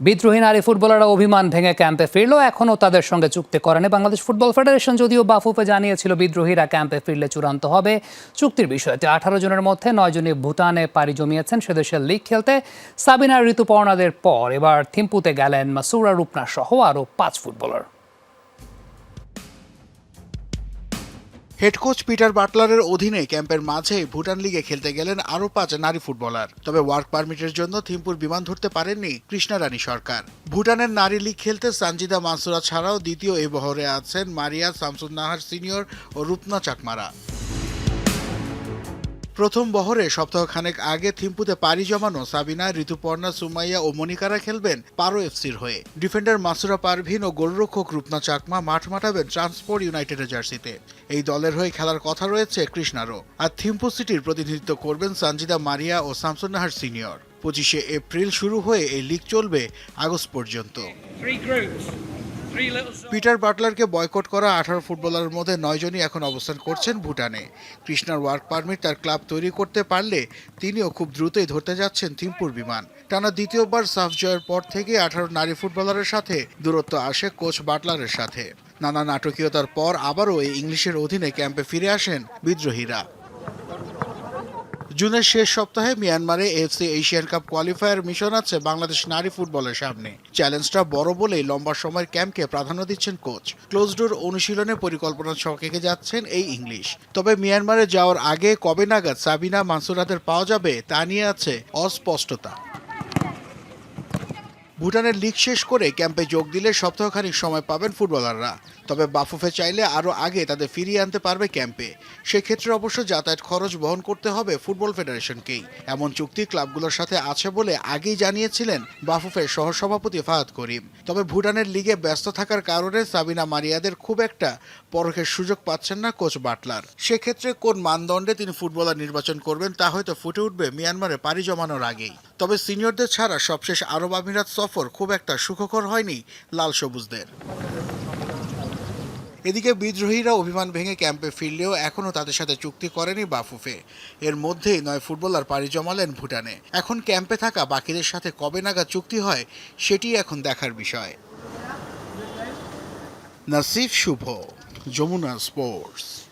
বিদ্রোহী নারী ফুটবলাররা অভিমান ভেঙে ক্যাম্পে ফিরলেও এখনও তাদের সঙ্গে চুক্তি করেনি বাংলাদেশ ফুটবল ফেডারেশন, যদিও বাফুফে জানিয়েছিল বিদ্রোহীরা ক্যাম্পে ফিরলে চূড়ান্ত হবে চুক্তির বিষয়টি। আঠারো জনের মধ্যে নয় জনই ভুটানে পাড়ি জমিয়েছেন সেদেশের লিগ খেলতে। সাবিনার ঋতুপর্ণাদের পর এবার থিম্পুতে গেলেন মাসুরা রূপনা সহ আরও পাঁচ ফুটবলার। হেড কোচ পিটার বাটলারের অধীনে ক্যাম্পের মাঝে ভুটান লিগে খেলতে গেলেন আরও পাঁচ নারী ফুটবলার তবে ওয়ার্ক পারমিটের জন্য থিমপুর বিমান ধরতে পারেননি কৃষ্ণা রানী সরকার। ভুটানের নারী লীগ খেলতে সানজিদা মানসুরা ছাড়াও দ্বিতীয় এই বহরে আছেন মারিয়া শামসুদ নাহার সিনিয়র ও রূপনা চাকমারা। প্রথম বহরে সপ্তাহখানেক আগে থিম্পুতে পাড়ি জমানো সাবিনা, ঋতুপর্ণা, সুমাইয়া ও মনিকারা খেলবেন পারো এফসির হয়ে। ডিফেন্ডার মাসুরা পারভিন ও গোলরক্ষক রূপনা চাকমা মাঠ মাঠাবেন ট্রান্সপোর্ট ইউনাইটেডের জার্সিতে। এই দলের হয়ে খেলার কথা রয়েছে কৃষ্ণারও। আর থিম্পু সিটির প্রতিনিধিত্ব করবেন সানজিদা মারিয়া ও শামসুন নাহার সিনিয়র। পঁচিশে এপ্রিল শুরু হয়ে এই লিগ চলবে আগস্ট পর্যন্ত। পিটার বাটলারকে বয়কট করা আঠারো ফুটবলারের মধ্যে নয়জনই এখন অবস্থান করছেন ভুটানে। কৃষ্ণার ওয়ার্ক পারমিট তার ক্লাব তৈরি করতে পারলে তিনিও খুব দ্রুতই ধরতে যাচ্ছেন থিম্পুর বিমান। টানা দ্বিতীয়বার সাফ জয়ের পর থেকে আঠারো নারী ফুটবলারের সাথে দূরত্ব আসে কোচ বাটলারের সাথে। নানা নাটকীয়তার পর আবারও এই ইংলিশের অধীনে ক্যাম্পে ফিরে আসেন বিদ্রোহীরা। জুনের শেষ সপ্তাহে মিয়ানমারে FC Asian Cup qualifier mission আছে বাংলাদেশ নারী ফুটবলের সামনে। চ্যালেঞ্জটা বড় বলেই লম্বা সময়ের ক্যাম্পকে প্রাধান্য দিচ্ছেন কোচ। ক্লোজ ডোর অনুশীলনে পরিকল্পনা ছকেকে যাচ্ছেন এই ইংলিশ। তবে মিয়ানমারে যাওয়ার আগে কবে নাগাদ সাবিনা মানসুরাদের পাওয়া যাবে তা নিয়ে আছে অস্পষ্টতা। ভুটানের লিগ শেষ করে ক্যাম্পে যোগ দিলে সপ্তাহখানিক সময় পাবেন ফুটবলাররা। তবে বাফুফে চাইলে আরও আগে তাদের ফিরিয়ে আনতে পারবে ক্যাম্পে। সেক্ষেত্রে অবশ্য যাতায়াত খরচ বহন করতে হবে ফুটবল ফেডারেশনকেই। এমন চুক্তি ক্লাবগুলোর সাথে আছে বলে আগেই জানিয়েছিলেন বাফুফের সহসভাপতি ফাহাদ করিম। তবে ভুটানের লিগে ব্যস্ত থাকার কারণে সাবিনা মারিয়াদের খুব একটা পরখের সুযোগ পাচ্ছেন না কোচ বাটলার। সেক্ষেত্রে কোন মানদণ্ডে তিনি ফুটবলার নির্বাচন করবেন তা হয়তো ফুটে উঠবে মিয়ানমারে পাড়ি জমানোর আগেই। তবে সিনিয়রদের ছাড়া সবশেষ আরব আমিরাত সফর খুব একটা সুখকর হয়নি লাল সবুজদের। এদিকে বিদ্রোহীরা অভিমান ভেঙে ক্যাম্পে ফিরলেও এখনও তাদের সাথে চুক্তি করেনি বাফুফে। এর মধ্যেই নয় ফুটবলার পাড়ি জমালেন ভুটানে। এখন ক্যাম্পে থাকা বাকিদের সাথে কবে নাগাদ চুক্তি হয়, সেটি এখন দেখার বিষয়। নাসিফ শুভ, যমুনা স্পোর্টস।